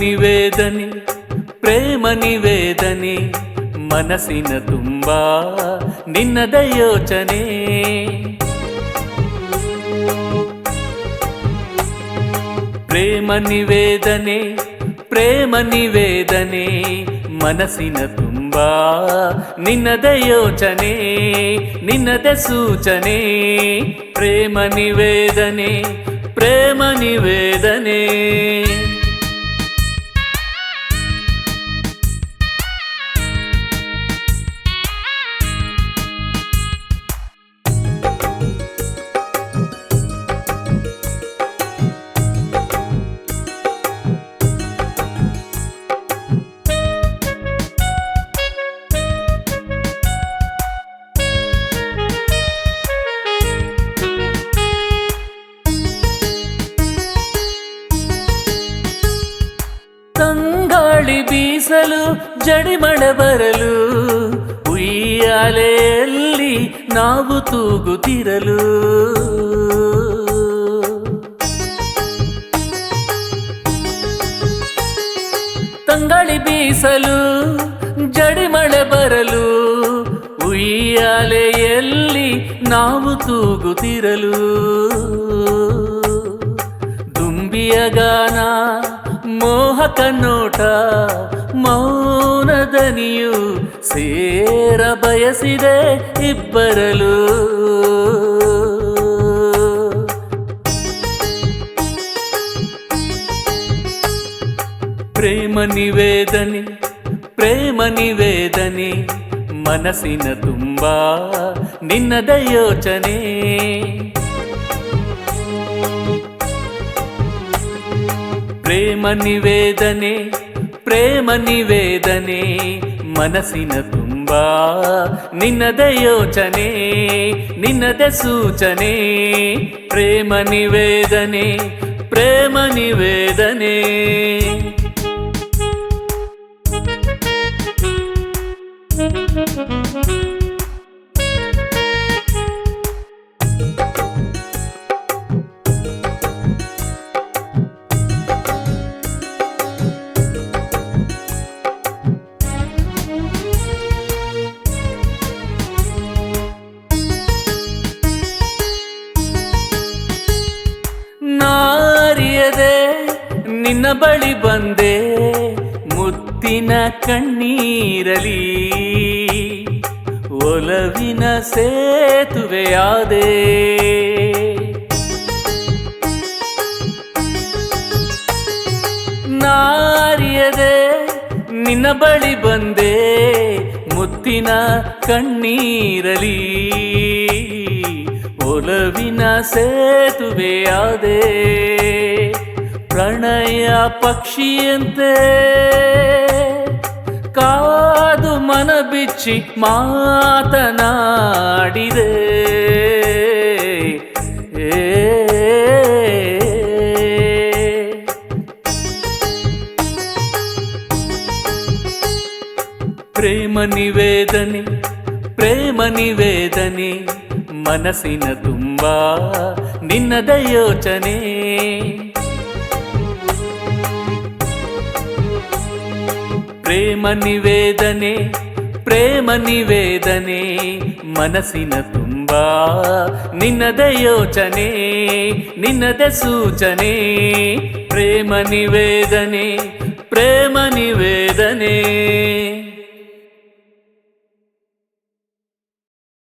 ನಿವೇದನೆ ಪ್ರೇಮ ನಿವೇದನೆ ಮನಸ್ಸಿನ ತುಂಬ ನಿನ್ನದ ಯೋಚನೆ ಪ್ರೇಮ ನಿವೇದನೆ ಪ್ರೇಮ ನಿವೇದನೆ ಮನಸ್ಸಿನ ತುಂಬ ನಿನ್ನದ ಯೋಚನೆ ನಿನ್ನದ ಸೂಚನೆ ಪ್ರೇಮ ನಿವೇದನೆ ಪ್ರೇಮ ನಿವೇದನೆ ಬೀಸಲು ಜಡಿಮಳೆ ಬರಲು, ಉಯ್ಯಾಲೆಯಲ್ಲಿ ನಾವು ತೂಗುತ್ತಿರಲು. ತಂಗಳಿ ಬೀಸಲು ಜಡಿಮಳೆ ಬರಲು, ಉಯ್ಯಾಲೆಯಲ್ಲಿ ನಾವು ತೂಗುತ್ತಿರಲು. ದುಂಬಿಯ ಗಾನ ಮೋಹಕ ನೋಟ ಮೌನದನಿಯು ಸೇರ ಬಯಸಿದೆ ಇಬ್ಬರಲು ಪ್ರೇಮ ನಿವೇದನೆ ಪ್ರೇಮ ನಿವೇದನೆ ಮನಸ್ಸಿನ ತುಂಬ ನಿನ್ನದ ಯೋಚನೆ ಪ್ರೇಮ ನಿವೇದನೆ ಪ್ರೇಮ ನಿವೇದನೆ ಮನಸ್ಸಿನ ತುಂಬ ನಿನ್ನದ ಯೋಚನೆ ನಿನ್ನದ ಸೂಚನೆ ಪ್ರೇಮ ನಿವೇದನೆ ಪ್ರೇಮ ನಿವೇದನೆ ನಿನ್ನ ಬಳಿ ಬಂದೆ ಮುತ್ತಿನ ಕಣ್ಣೀರಲಿ. ಒಲವಿನ ಸೇತುವೆಯಾದೆ ನಾರಿಯದೆ ನಿನ್ನ ಬಳಿ ಬಂದೆ ಮುತ್ತಿನ ಕಣ್ಣೀರಲಿ. ಒಲವಿನ ಸೇತುವೆಯಾದೆ ಪ್ರಣಯ ಪಕ್ಷಿಯಂತೆ ಕಾದು ಮನ ಬಿಚ್ಚಿ ಮಾತನಾಡಿದೆ ಪ್ರೇಮ ನಿವೇದನೆ ಪ್ರೇಮ ನಿವೇದನೆ ಮನಸ್ಸಿನ ತುಂಬ ನಿನ್ನದ ಯೋಚನೆ. ಪ್ರೇಮ ನಿವೇದನೆ ಪ್ರೇಮ ನಿವೇದನೆ ಮನಸ್ಸಿನ ತುಂಬ ನಿನ್ನದ ಯೋಚನೆ ನಿನ್ನದ ಸೂಚನೆ ಪ್ರೇಮ ನಿವೇದನೆ ಪ್ರೇಮ ನಿವೇದನೆ